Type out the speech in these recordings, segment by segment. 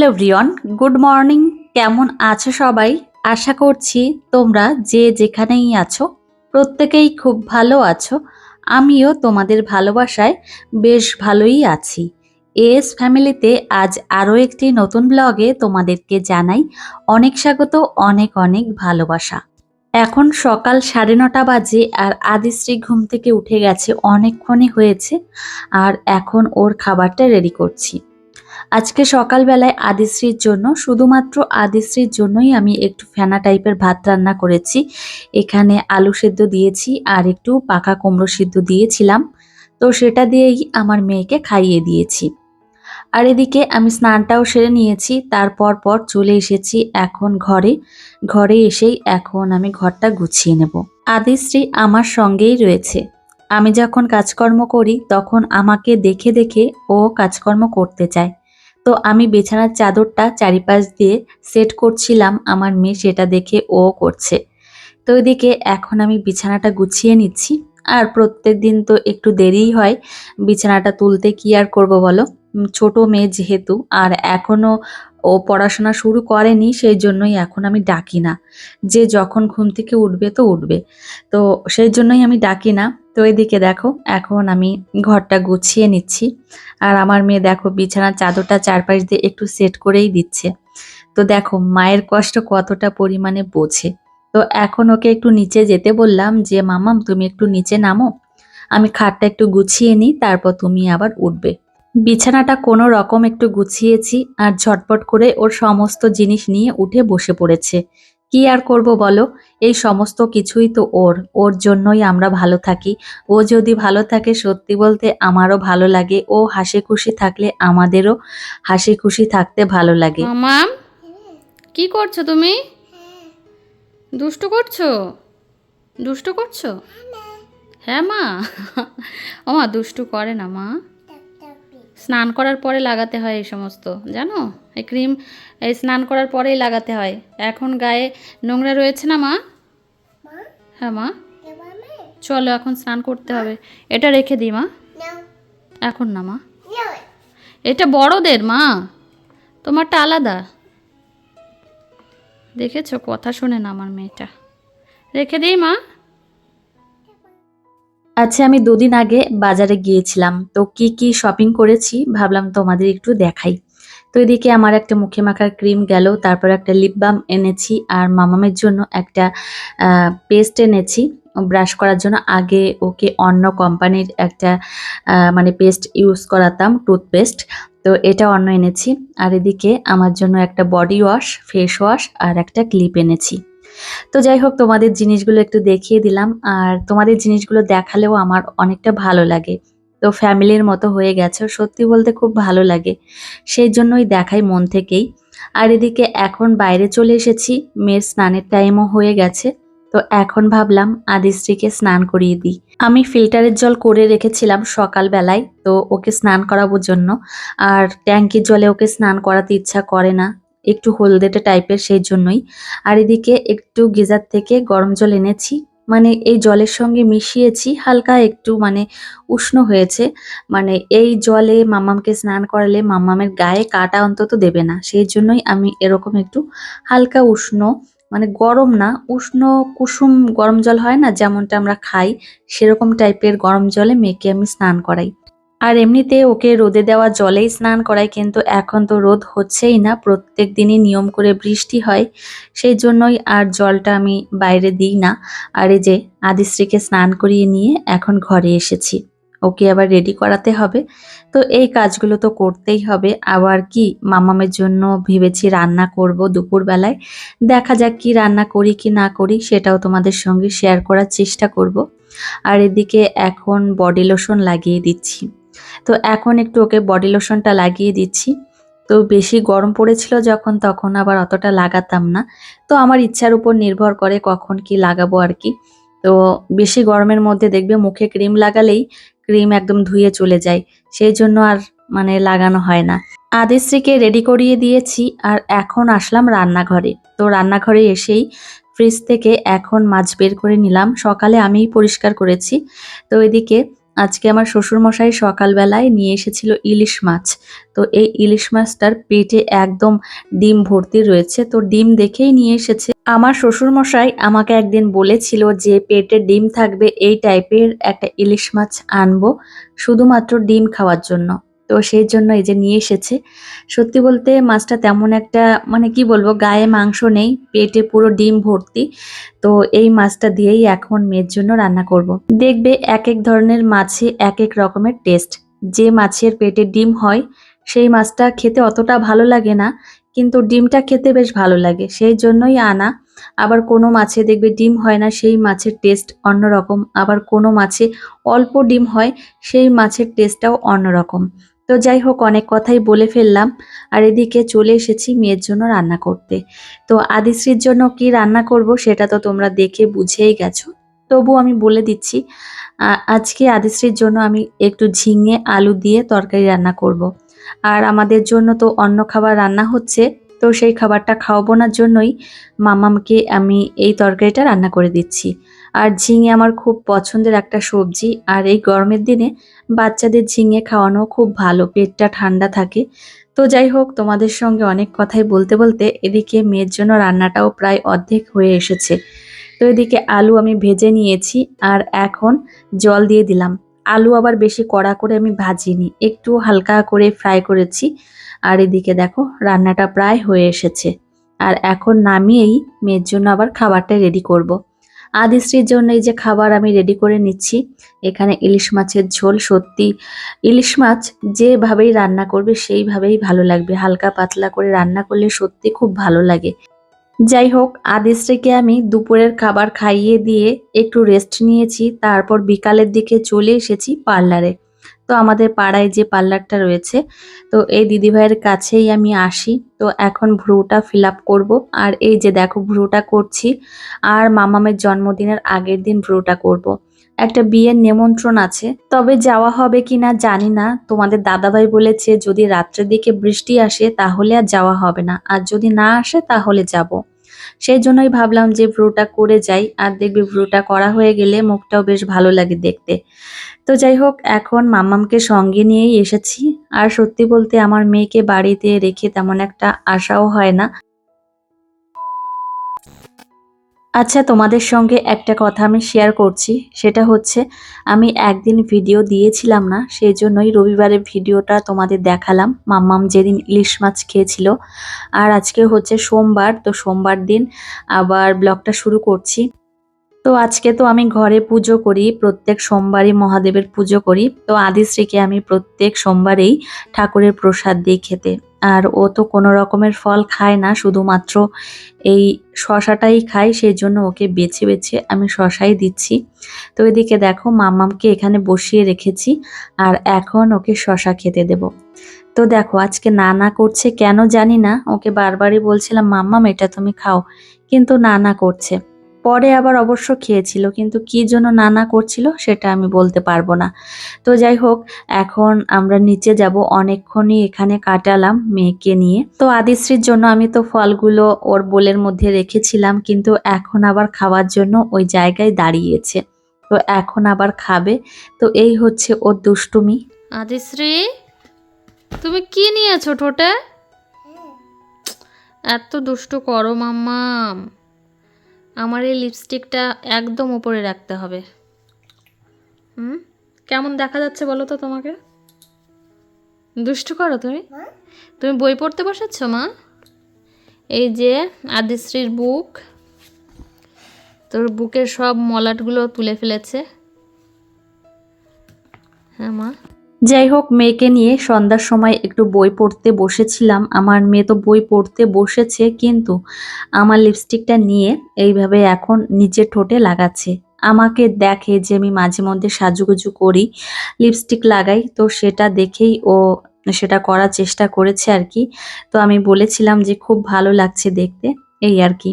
Hello Brian good morning. কেমন আছো সবাই? আশা করছি তোমরা যে যেখানেই আছো, প্রত্যেকেই খুব ভালো আছো। আমিও তোমাদের ভালোবাসায় বেশ ভালোই আছি। এস ফ্যামিলিতে আজ আরও একটি নতুন ব্লগে তোমাদেরকে জানাই অনেক স্বাগত, অনেক অনেক ভালোবাসা। এখন সকাল সাড়ে নটা বাজে আর আদিশ্রী ঘুম থেকে উঠে গেছে, অনেকক্ষণই হয়েছে। আর এখন ওর খাবারটা রেডি করছি। আজকে সকালবেলায় আদিশ্রীর জন্য, শুধুমাত্র আদিশ্রীর জন্যই আমি একটু ফেনা টাইপের ভাত রান্না করেছি। এখানে আলু সেদ্ধ দিয়েছি আর একটু পাকা কুমড়ো সিদ্ধ দিয়েছিলাম। তো সেটা দিয়েই আমার মেয়েকে খাইয়ে দিয়েছি। আর এদিকে আমি স্নানটাও সেরে নিয়েছি, তারপর পর চলে এসেছি এখন ঘরে। ঘরে এসেই এখন আমি ঘরটা গুছিয়ে নেব। আদিশ্রী আমার সঙ্গেই রয়েছে। আমি যখন কাজকর্ম করি, তখন আমাকে দেখে দেখে ও কাজকর্ম করতে চায়। তো আমি বিছানার চাদরটা চারিপাশ দিয়ে সেট করছিলাম আমার মেয়ে সেটা দেখে ও করছে। তো ওইদিকে এখন আমি বিছানাটা গুছিয়ে নিচ্ছি। আর প্রত্যেক দিন তো একটু দেরিই হয়, বিছানাটা তুলতে কি আর করব বলো? ছোট মেয়ে যেহেতু, আর এখনও ও পড়াশোনা শুরু করেনি সেই জন্যই এখন আমি ডাকি না। যে যখন ঘুম থেকে উঠবে তো উঠবে। তো সেই জন্যই আমি ডাকি না। তো এদিকে দেখো, এখন আমি ঘরটা গুছিয়ে নিচ্ছি। আর আমার মেয়ে দেখো, বিছানার চাদরটা চারপাশ দিয়ে একটু সেট করেই দিচ্ছে। তো দেখো, মায়ের কষ্ট কতটা পরিমাণে বোঝে। তো এখন ওকে একটু নিচে যেতে বললাম যে, মামাম, তুমি একটু নিচে নামো। আমি খাটটা একটু গুছিয়ে নিই, তারপর তুমি আবার উঠবে। বিছানাটা কোনো রকম একটু গুছিয়েছি আর ঝটপট করে ওর সমস্ত জিনিস নিয়ে উঠে বসে পড়েছে। কি আর করব বলো? এই সমস্ত কিছুই তো ওর। ওর জন্যই আমরা ভালো থাকি। ও যদি ভালো থাকে সত্যি বলতে আমারও ভালো লাগে। ও হাসি খুশি থাকলে আমাদেরও হাসি খুশি থাকতে ভালো লাগে। মামাম কি করছ তুমি? দুষ্টু করছ? দুষ্টু করছ? হ্যাঁ মা। ও মা, দুষ্টু করে না মা। স্নান করার পরে লাগাতে হয় এই সমস্ত জানো? এই ক্রিম এই স্নান করার পরেই লাগাতে হয়। এখন গায়ে নোংরা রয়েছে না মা? হ্যাঁ মা? চলো এখন স্নান করতে হবে। এটা রেখে দিই মা। এখন না মা। এটা বড়দের মা। তোমারটা আলাদা। দেখেছ? কথা শোনে না আমার মেয়েটা। রেখে দিই মা। আচ্ছা আমি দুদিন আগে বাজারে গিয়েছিলাম। তো কি কি শপিং করেছি? ভাবলাম তোমাদের একটু দেখাই। তো এদিকে আমার একটা মুখে মাখার ক্রিম গেল, তারপর একটা লিপ বাম এনেছি, আর মামামের জন্য একটা পেস্ট এনেছি। ব্রাশ করার জন্য আগে ওকে অন্য কোম্পানির একটা মানে পেস্ট ইউজ করাতাম টুথপেস্ট তো এটা অন্য এনেছি। আর এদিকে আমার জন্য একটা বডি ওয়াশ ফেস ওয়াশ আর একটা ক্লিপ এনেছি। তো যাই হোক, তোমাদের জিনিসগুলো একটু দেখিয়ে দিলাম। আর তোমাদের জিনিসগুলো দেখালেও আমার অনেকটা ভালো লাগে। তো ফ্যামিলির মতো হয়ে গেছে, সত্যি বলতে খুব ভালো লাগে। সেই জন্যই দেখাই মন থেকেই। আর এদিকে এখন বাইরে চলে এসেছি, মেয়ের স্নানের টাইমও হয়ে গেছে। তো এখন ভাবলাম আদিশ্রীকে স্নান করিয়ে দিই। আমি ফিল্টারের জল করে রেখেছিলাম সকালবেলায়, তো ওকে স্নান করাবোর জন্য। আর ট্যাঙ্কির জলে ওকে স্নান করাতে ইচ্ছা করে না। একটু হলদেটে টাইপের সেই জন্যই। আর এদিকে একটু গিজার থেকে গরম জল এনেছি। মানে এই জলের সঙ্গে মিশিয়েছি, হালকা একটু মানে উষ্ণ হয়েছে। মানে এই জলে মাম্মামকে স্নান করালে মাম্মামের গায়ে কাটা অন্তত দেবে না। সেই জন্যই আমি এরকম একটু হালকা উষ্ণ মানে গরম না, উষ্ণ কুসুম গরম জল হয় না, যেমনটা আমরা খাই, সেরকম টাইপের গরম জলে মেয়েকে আমি স্নান করাই। আর এমনিতে ওকে রোদে দেওয়া জলেই স্নান করাই কিন্তু এখন তো রোদ হচ্ছেই না, প্রত্যেক দিনই নিয়ম করে বৃষ্টি হয়, সেই জন্যই আর জলটা আমি বাইরে দিই না। আর এই যে আদিশ্রীকে স্নান করিয়ে নিয়ে এখন ঘরে এসেছি, ওকে আবার রেডি করাতে হবে। তো এই কাজগুলো তো করতেই হবে, আবার কি মামামের জন্য ভেবেছি রান্না করব দুপুরবেলায়, দেখা যাক কি রান্না করি কি না করি, সেটাও তোমাদের সঙ্গে শেয়ার করার চেষ্টা করব। আর এদিকে এখন বডি লোশন লাগিয়ে দিচ্ছি। তো এখন একটু ওকে বডি লোশনটা লাগিয়ে দিচ্ছি। তো বেশি গরম পড়েছিল যখন, তখন আবার অতটা লাগাতাম না। তো আমার ইচ্ছার উপর নির্ভর করে কখন কি লাগাবো আর কি। তো বেশি গরমের মধ্যে দেখবে মুখে ক্রিম লাগালেই ক্রিম একদম ধুয়ে চলে যায়। সেই জন্য আর মানে লাগানো হয় না। আদিশ্রীকে রেডি করিয়ে দিয়েছি আর এখন আসলাম রান্নাঘরে। তো রান্নাঘরে এসেই ফ্রিজ থেকে এখন মাছ বের করে নিলাম। সকালে আমিই পরিষ্কার করেছি। তো এদিকে আজকে আমার শ্বশুরমশাই সকালবেলায় নিয়ে এসেছিল ইলিশ মাছ। তো এই ইলিশ মাছটার পেটে একদম ডিম ভর্তি রয়েছে। তো ডিম দেখেই নিয়ে এসেছে। আমার শ্বশুরমশাই আমাকে একদিন বলেছিল যে পেটে ডিম থাকবে, এই টাইপের একটা ইলিশ মাছ আনব, শুধুমাত্র ডিম খাওয়ার জন্য। তো সেই জন্য এই যে নিয়ে এসেছে। সত্যি বলতে মাছটা তেমন একটা মানে কি বলব, গায়ে মাংস নেই, পেটে পুরো ডিম ভর্তি। তো এই মাছটা দিয়েই এখন মেয়ের জন্য রান্না করব। দেখবে এক এক ধরনের মাছে এক এক রকমের টেস্ট যে মাছের পেটে ডিম হয়, সেই মাছটা খেতে অতটা ভালো লাগে না, কিন্তু ডিমটা খেতে বেশ ভালো লাগে। সেই জন্যই আনা। আবার কোনো মাছে দেখবে ডিম হয় না, সেই মাছের টেস্ট অন্যরকম। আবার কোনো মাছে অল্প ডিম হয়, সেই মাছের টেস্টটাও অন্যরকম। তো যাই হোক, অনেক কথাই বলে ফেললাম। আর এদিকে চলে এসেছি মেয়ের জন্য রান্না করতে। তো আদিশ্রীর জন্য কি রান্না করব সেটা তো তোমরা দেখে বুঝেই গেছো। তবু আমি বলে দিচ্ছি আজকে আদিশ্রীর জন্য আমি একটু ঝিঙে, আলু দিয়ে তরকারি রান্না করব। আর আমাদের জন্য তো অন্য খাবার রান্না হচ্ছে তো সেই খাবারটা খাওয়াবো না জন্যই মামামকে আমি এই তরকারিটা রান্না করে দিচ্ছি। আর ঝিঙে আমার খুব পছন্দের একটা সবজি। আর এই গরমের দিনে বাচ্চাদের ঝিঙে খাওয়ানো খুব ভালো, পেটটা ঠান্ডা থাকে। তো যাই হোক, তোমাদের সঙ্গে অনেক কথাই বলতে বলতে এদিকে মেয়ের জন্য রান্নাটাও প্রায় অর্ধেক হয়ে এসেছে। তো এদিকে আলু আমি ভেজে নিয়েছি আর এখন জল দিয়ে দিলাম। আলু আবার বেশি কড়া করে আমি ভাজিনি, একটু হালকা করে ফ্রাই করেছি। আর এদিকে দেখো, রান্নাটা প্রায় হয়ে এসেছে। আর এখন নামিয়েই মেয়ের জন্য আবার খাবারটা রেডি করব। আদিশ্রীর জন্য এই যে খাবার আমি রেডি করে নিচ্ছি, এখানে ইলিশ মাছের ঝোল সত্যি, ইলিশ মাছ যেভাবেই রান্না করবে সেইভাবেই ভালো লাগবে। হালকা পাতলা করে রান্না করলে সত্যি খুব ভালো লাগে। যাই হোক আদিশ্রীকে আমি দুপুরের খাবার খাইয়ে দিয়ে একটু রেস্ট নিয়েছি, তারপর বিকালের দিকে চলে এসেছি পার্লারে তো আমাদের পাড়ায় যে পার্লারটা রয়েছে, তো এই দিদিভাইয়ের কাছেই আমি আসি। তো এখন ভ্রুটা ফিল আপ করব। আর এই যে দেখো, ভ্রুটা করছি। আর মামামের জন্মদিনের আগের দিন ভ্রুটা করব। একটা বিয়ের নিমন্ত্রণ আছে, তবে যাওয়া হবে কিনা জানি না। তোমাদের দাদাভাই বলেছে, যদি রাত্রের দিকে বৃষ্টি আসে তাহলে আর যাওয়া হবে না, আর যদি না আসে তাহলে যাব। সেই জন্যই ভাবলাম যে ভ্রুটা করে যাই, আর দেখবি ভ্রুটা করা হয়ে গেলে মুখটাও বেশ ভালো লাগে দেখতে। তো যাই হোক, এখন মামামকে সঙ্গে নিয়েই এসেছি। আর সত্যি বলতে আমার মেয়েকে বাড়িতে রেখে তেমন একটা আশাও হয় না। আচ্ছা তোমাদের সঙ্গে একটা কথা আমি শেয়ার করছি। সেটা হচ্ছে, আমি একদিন ভিডিও দিয়েছিলাম না সেই জন্যই রবিবারের ভিডিওটা তোমাদের দেখালাম। মাম্মাম যেদিন ইলিশ মাছ খেয়েছিল। আর আজকে হচ্ছে সোমবার, তো সোমবার দিন আবার ব্লগটা শুরু করছি। তো আজকে তো আমি ঘরে পুজো করি, প্রত্যেক সোমবারই মহাদেবের পুজো করি। তো আদিশ্রীকে আমি প্রত্যেক সোমবারেই ঠাকুরের প্রসাদ দিই খেতে। আর ও তো কোনো রকমের ফল খায় না, শুধুমাত্র এই শশাটাই খায় সেই জন্য ওকে বেছে বেছে আমি শশাই দিচ্ছি। তো এদিকে দেখো মাম্মামকে এখানে বসিয়ে রেখেছি আর এখন ওকে শশা খেতে দেব। তো দেখো আজকে না না করছে, কেন জানি না, ওকে বারবারই বলছিলাম, মাম্মাম, এটা তুমি খাও। কিন্তু না না করছে। পরে আবার অবশ্য খেয়েছিল কিন্তু কি জন্য না না করছিল সেটা আমি বলতে পারব না। তো যাই হোক এখন আমরা নিচে যাব অনেকক্ষণই এখানে কাটালাম মেয়েকে নিয়ে। তো আদিশ্রীর জন্য আমি তো ফলগুলো ওর বোলের মধ্যে রেখেছিলাম কিন্তু এখন আবার খাওয়ার জন্য ওই জায়গায় দাঁড়িয়েছে। তো এখন আবার খাবে। তো এই হচ্ছে ওর দুষ্টুমি। আদিশ্রী তুমি কি নিয়েছো ঠোঁটে? এত দুষ্টু করো মাম্মাম। আমার এই লিপস্টিকটা একদম উপরে রাখতে হবে। হুম? কেমন দেখা যাচ্ছে বলো তো তোমাকে? দুষ্টু করো তুমি? তুমি বই পড়তে বসেছ মা? এই যে আদিশ্রীর বুক তোর বুকের সব মলাটগুলো তুলে ফেলেছে। হ্যাঁ মা? যাই হোক মেয়েকে নিয়ে সন্ধ্যার সময় একটু বই পড়তে বসেছিলাম। আমার মেয়ে তো বই পড়তে বসেছে, কিন্তু আমার লিপস্টিকটা নিয়ে এইভাবে এখন নিচের ঠোঁটে লাগাচ্ছে। আমাকে দেখে যে আমি মাঝে মধ্যে সাজুগুজু করি, লিপস্টিক লাগাই, তো সেটা দেখেই ও সেটা করার চেষ্টা করেছে আর কি। তো আমি বলেছিলাম যে খুব ভালো লাগছে দেখতে, এই আর কি।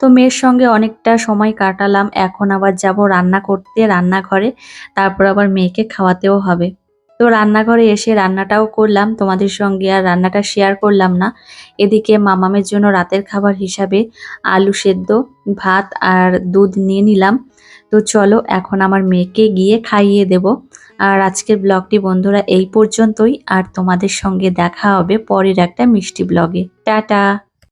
তো মেয়ের সঙ্গে অনেকটা সময় কাটালাম, এখন আবার যাব রান্না করতে রান্নাঘরে, তারপর আবার মেয়েকে খাওয়াতেও হবে। তো রান্নাঘরে এসে রান্নাটাও করলাম। তোমাদের সঙ্গে আর রান্নাটা শেয়ার করলাম না। এদিকে মামামের জন্য রাতের খাবার হিসাবে আলু সেদ্ধ, ভাত আর দুধ নিয়ে নিলাম। তো চলো এখন আমার মেয়েকে গিয়ে খাইয়ে দেব। আর আজকের ব্লগটি বন্ধুরা এই পর্যন্তই। আর তোমাদের সঙ্গে দেখা হবে পরের একটা মিষ্টি ব্লগে। টাটা!